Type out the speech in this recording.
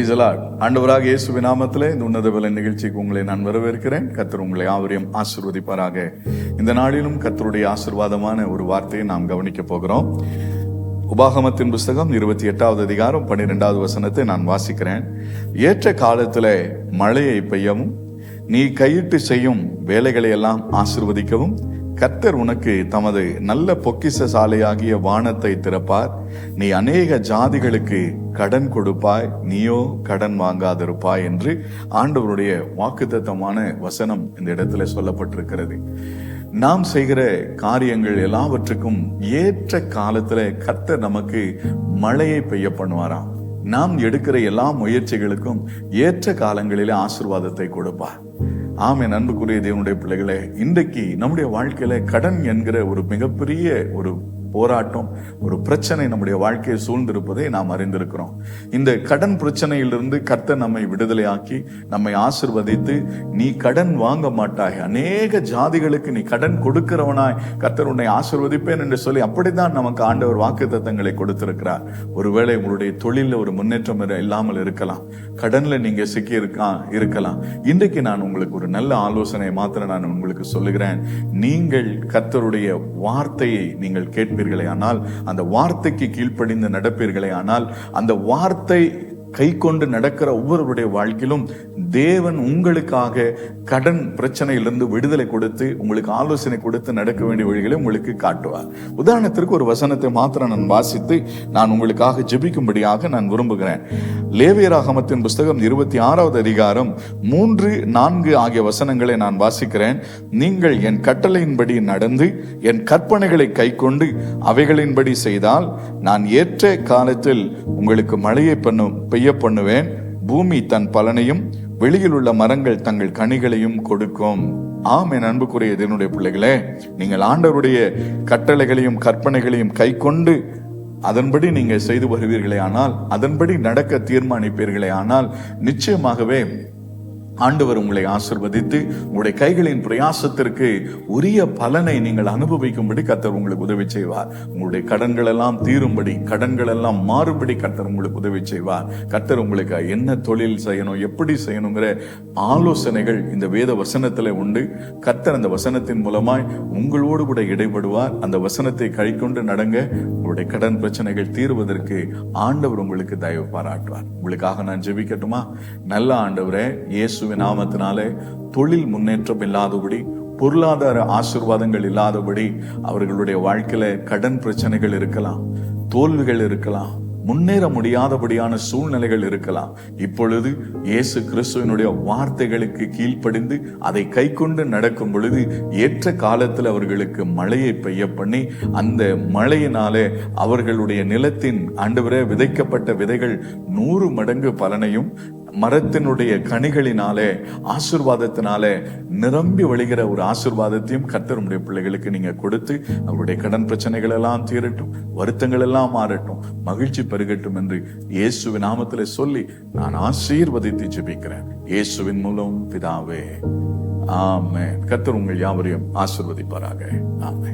பிரைசலாட் ஆண்டவராக இயேசுவின் நாமத்திலே இந்த உன்னத பல நிகழ்ச்சிக்கு உங்களை நான் வரவேற்கிறேன். கத்தர் உங்களை யாவரையும் ஆசிர்வதிப்பாராக. இந்த நாளிலும் கத்தருடைய ஆசிர்வாதமான ஒரு வார்த்தையை நாம் கவனிக்க போகிறோம். உபாகமத்தின் புஸ்தகம் இருபத்தி எட்டாவது அதிகாரம் பன்னிரெண்டாவது வசனத்தை நான் வாசிக்கிறேன். ஏற்ற காலத்தில் மழையை பெய்யவும் நீ கையிட்டு செய்யும் வேலைகளை எல்லாம் ஆசிர்வதிக்கவும் கர்த்தர் உனக்கு தமது நல்ல பொக்கிச சாலையாகிய வானத்தை திறப்பார். நீ அநேக ஜாதிகளுக்கு கடன் கொடுப்பாய். நீயோ கடன் வாங்காதிருப்பாய் என்று ஆண்டவருடைய வாக்குத்தத்தமான வசனம் இந்த இடத்துல சொல்லப்பட்டிருக்கிறது. நாம் செய்கிற காரியங்கள் எல்லாவற்றுக்கும் ஏற்ற காலத்துல கர்த்தர் நமக்கு மழையை பெய்ய பண்ணுவாராம். நாம் எடுக்கிற எல்லா முயற்சிகளுக்கும் ஏற்ற காலங்களிலே ஆசிர்வாதத்தை கொடுப்பார். ஆமே அன்புக்குரிய தேவனுடைய பிள்ளைகளே இன்றைக்கு நம்முடைய வாழ்க்கையில கடன் என்கிற ஒரு மிகப்பெரிய ஒரு போராட்டம் ஒரு பிரச்சனை நம்முடைய வாழ்க்கையை சூழ்ந்திருப்பதை நாம் அறிந்திருக்கிறோம். இந்த கடன் பிரச்சனையிலிருந்து கர்த்தர் நம்மை விடுதலையாக்கி நம்மை ஆசிர்வதித்து நீ கடன் வாங்க மாட்டாய். அநேக ஜாதிகளுக்கு நீ கடன் கொடுக்கிறவனாய். கர்த்தர் உன்னை ஆசிர்வதிப்பேன் என்று சொல்லி அப்படித்தான் நமக்கு ஆண்டவர் வாக்கு தத்தங்களை கொடுத்திருக்கிறார். ஒருவேளை உங்களுடைய தொழிலில் ஒரு முன்னேற்றம் இல்லாமல் இருக்கலாம். கடன்ல நீங்க சிக்கி இருக்கா இருக்கலாம். இன்றைக்கு நான் உங்களுக்கு ஒரு நல்ல ஆலோசனை மாத்திரம் நான் உங்களுக்கு சொல்லுகிறேன். நீங்கள் கர்த்தருடைய வார்த்தையை நீங்கள் கேட்பீர்களே. ஆனால் அந்த வார்த்தைக்கு கீழ்ப்படிந்து நடப்பீர்களே ஆனால் அந்த வார்த்தை கை கொண்டு நடக்கிற ஒவ்வொருவருடைய வாழ்க்கையிலும் தேவன் உங்களுக்காக கடன் பிரச்சனையிலிருந்து விடுதலை கொடுத்து உங்களுக்கு ஆலோசனை கொடுத்து நடக்க வேண்டிய வழிகளை உங்களுக்கு காட்டுவார். உதாரணத்திற்கு ஒரு வசனத்தை மாத்திரம் நான் வாசித்து நான் உங்களுக்காக ஜெபிக்கும்படியாக நான் விரும்புகிறேன். லேவியராகமத்தின் புஸ்தகம் இருபத்தி ஆறாவது அதிகாரம் மூன்று நான்கு ஆகிய வசனங்களை நான் வாசிக்கிறேன். நீங்கள் என் கட்டளையின்படி நடந்து என் கற்பனைகளை கைக்கொண்டு அவைகளின்படி செய்தால் நான் ஏற்ற காலத்தில் உங்களுக்கு மழையை பண்ணு பெய்ய பண்ணுவேன். பூமி தன் பலனையும் வெளியில் உள்ள மரங்கள் தங்கள் கனிகளையும் கொடுக்கும். ஆம் என் அன்புக்குரிய இதனுடைய பிள்ளைகளே நீங்கள் ஆண்டவருடைய கட்டளைகளையும் கற்பனைகளையும் கைக்கொண்டு அதன்படி நீங்கள் செய்து வருவீர்களே ஆனால் அதன்படி நடக்க தீர்மானிப்பீர்களே ஆனால் நிச்சயமாகவே ஆண்டவர் உங்களை ஆசிர்வதித்து உங்களுடைய கைகளின் பிரயாசத்திற்கு உரிய பலனை நீங்கள் அனுபவிக்கும்படி கத்தர் உங்களுக்கு உதவி செய்வார். உங்களுடைய கடன்கள் எல்லாம் தீரும்படி கடன்கள் எல்லாம் மாறும்படி கர்த்தர் உங்களுக்கு உதவி செய்வார். கர்த்தர் உங்களுக்கு என்ன தொழில் செய்யணும் எப்படி செய்யணுங்கிற ஆலோசனைகள் இந்த வேத வசனத்துல உண்டு. கத்தர் அந்த வசனத்தின் மூலமாய் உங்களோடு கூட இடைபடுவார். அந்த வசனத்தை கழிக்கொண்டு நடங்க. உங்களுடைய கடன் பிரச்சனைகள் தீருவதற்கு ஆண்டவர் உங்களுக்கு தயவு பாராட்டுவார். உங்களுக்காக நான் ஜெபிக்கட்டுமா? நல்ல ஆண்டவரே இயேசுவின் நாமத்தினாலே தொழில் முன்னேற்றம் இல்லாதபடி பொருளாதார ஆசிர்வாதங்கள் இல்லாதபடி அவர்களுடைய வாழ்க்கையில கடன் பிரச்சனைகள் இருக்கலாம் தோல்விகள் இருக்கலாம் முன்னேற முடியாதபடியான சூழ்நிலைகள் இருக்கலாம். இப்பொழுது இயேசு கிறிஸ்துவனுடைய வார்த்தைகளுக்கு கீழ்ப்படிந்து அதை கை கொண்டு நடக்கும் பொழுது ஏற்ற காலத்தில் அவர்களுக்கு மழையை பெய்ய பண்ணி அந்த மழையினாலே அவர்களுடைய நிலத்தின் ஆண்டவரே விதைக்கப்பட்ட விதைகள் நூறு மடங்கு பலனையும் மரத்தினுடைய கனிகளினாலே ஆசிர்வாதத்தினாலே நிரம்பி வழிகிற ஒரு ஆசிர்வாதத்தையும் கத்தருடைய பிள்ளைகளுக்கு நீங்க கொடுத்து அவருடைய கடன் பிரச்சனைகள் எல்லாம் தீரட்டும் வருத்தங்கள் எல்லாம் மாறட்டும் மகிழ்ச்சி பெருகட்டும் என்று இயேசுவின் நாமத்தில் சொல்லி நான் ஆசீர்வதித்து ஜெபிக்கிறேன். இயேசுவின் மூலம் பிதாவே. ஆமே கர்த்தர் உங்கள் யாவரையும் ஆசிர்வதிப்பாராக. ஆமே